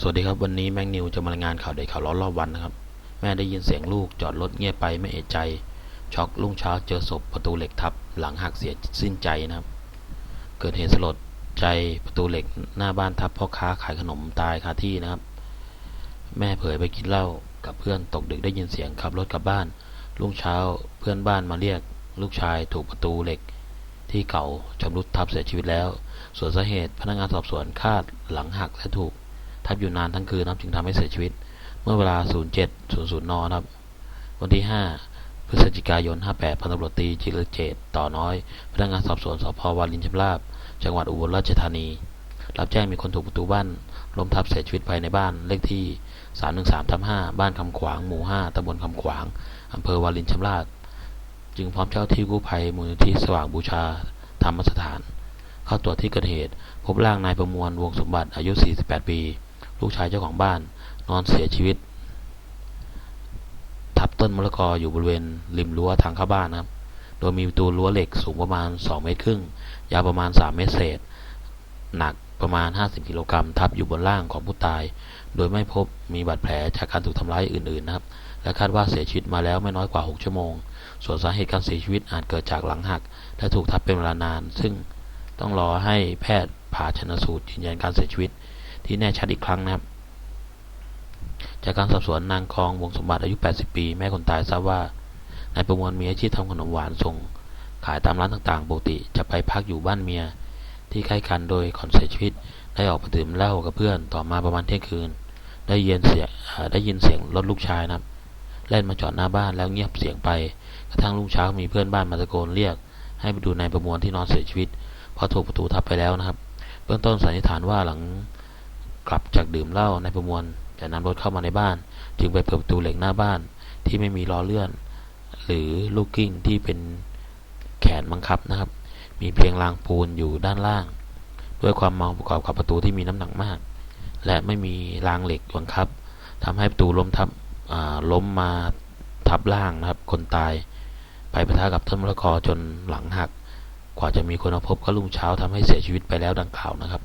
สวัสดีครับวันนี้แมงนิวจะมารายงานข่าวเด็ดข่าวร้อนรอบวันนะครับ แม่ได้ยินเสียงลูกจอดรถเงียบไปไม่เอะใจ ช็อกรุ่งเช้าเจอศพประตูเหล็กทับ หลังหักเสียสิ้นใจนะครับ เกิดเหตุสลดใจประตูเหล็กหน้าบ้านทับพ่อค้าขายขนมตายคาที่นะครับ แม่เผยไปกินเหล้ากับเพื่อนตกดึกได้ยินเสียงขับรถกลับบ้านรุ่งเช้าเพื่อนบ้านมาเรียก ลูกชายถูกประตูเหล็ก ที่เก่าชำรุดทับเสียชีวิตแล้ว ส่วนสาเหตุพนักงานสอบสวนคาดหลังหักและถูก ทับอยู่นานทั้งคืนนะครับจึงทำให้เสียชีวิต เมื่อเวลา 07.00 นนะครับ วันที่ 5 พฤศจิกายน 58 พันตำรวจตีจิรเจตต่อน้อย พนักงานสอบสวนสพวารินชำราบ จังหวัดอุบลราชธานี รับแจ้งมีคนถูกประตูบ้านล้มทับเสียชีวิตภายในบ้าน เลขที่ 313ทับ5บ้านคำขวาง หมู่ 5ตำบลคำขวางอำเภอวารินชำราบจึงพร้อมเจ้าที่กู้ภัยมูลนิธิสว่างบูชาธรรมสถาน เข้าตรวจที่เกิดเหตุ พบร่างนายประมวลวงสมบัติอายุ 48 ปี ลูกชายเจ้าของบ้าน นอนเสียชีวิต ทับต้นมะละกออยู่บริเวณริมรั้วทางเข้าบ้านนะครับ โดยมีประตูรั้วเหล็กสูงประมาณ 2 เมตรครึ่ง ยาวประมาณ 3 เมตรเศษ หนักประมาณ 50 กิโลกรัมทับอยู่บนร่างของผู้ตาย โดยไม่พบมีบาดแผลจากการถูกทำร้ายอื่นๆนะครับ และคาดว่าเสียชีวิตมาแล้วไม่น้อยกว่า 6 ชั่วโมง ส่วนสาเหตุการเสียชีวิตอาจเกิดจากหลังหัก และถูกทับเป็นเวลานาน ซึ่งต้องรอให้แพทย์ผ่าชนสูตรยืนยันการเสียชีวิต ที่แน่ชัดอีกครั้งนะครับ จากการสอบสวนนางคองวงสมบัติอายุ 80 ปี แม่คนตายทราบว่านายประมวลมีอาชีพทำขนมหวานส่ง ขายตามร้านต่างๆ ปกติจะไปพักอยู่บ้านเมีย ที่ใกล้กันโดยก่อนเสียชีวิตได้ออกไปดื่มเหล้ากับเพื่อนต่อมาประมาณเที่ยงคืน ได้ยินเสียงได้ยินเสียงรถลูกชายนะครับแล่นมาจอดหน้าบ้านแล้วเงียบเสียงไป กระทั่งรุ่งเช้ามีเพื่อนบ้านมาตะโกนเรียก ให้ไปดูนายประมวลที่นอนเสียชีวิตเพราะถูกประตูทับไปแล้วนะครับ เบื้องต้นสันนิษฐานว่าหลัง กลับจากดื่มเหล้านายประมวลจะนำรถเข้ามาในบ้าน จึงไปเปิดประตูเหล็กหน้าบ้านที่ไม่มีล้อเลื่อน หรือลูกกิ้งที่เป็นแขนบังคับนะครับ มีเพียงรางปูนอยู่ด้านล่าง ด้วยความเมาประกอบกับประตูที่มีน้ำหนักมาก และไม่มีรางเหล็กบังคับทำให้ประตูล้มทับล้มมาทับล่างนะครับ คนตาย ไปประทะกับต้นมะละกอจนหลังหัก กว่าจะมีคนมาพบก็รุ่งเช้าทำให้เสียชีวิตไปแล้วดังกล่าวนะครับ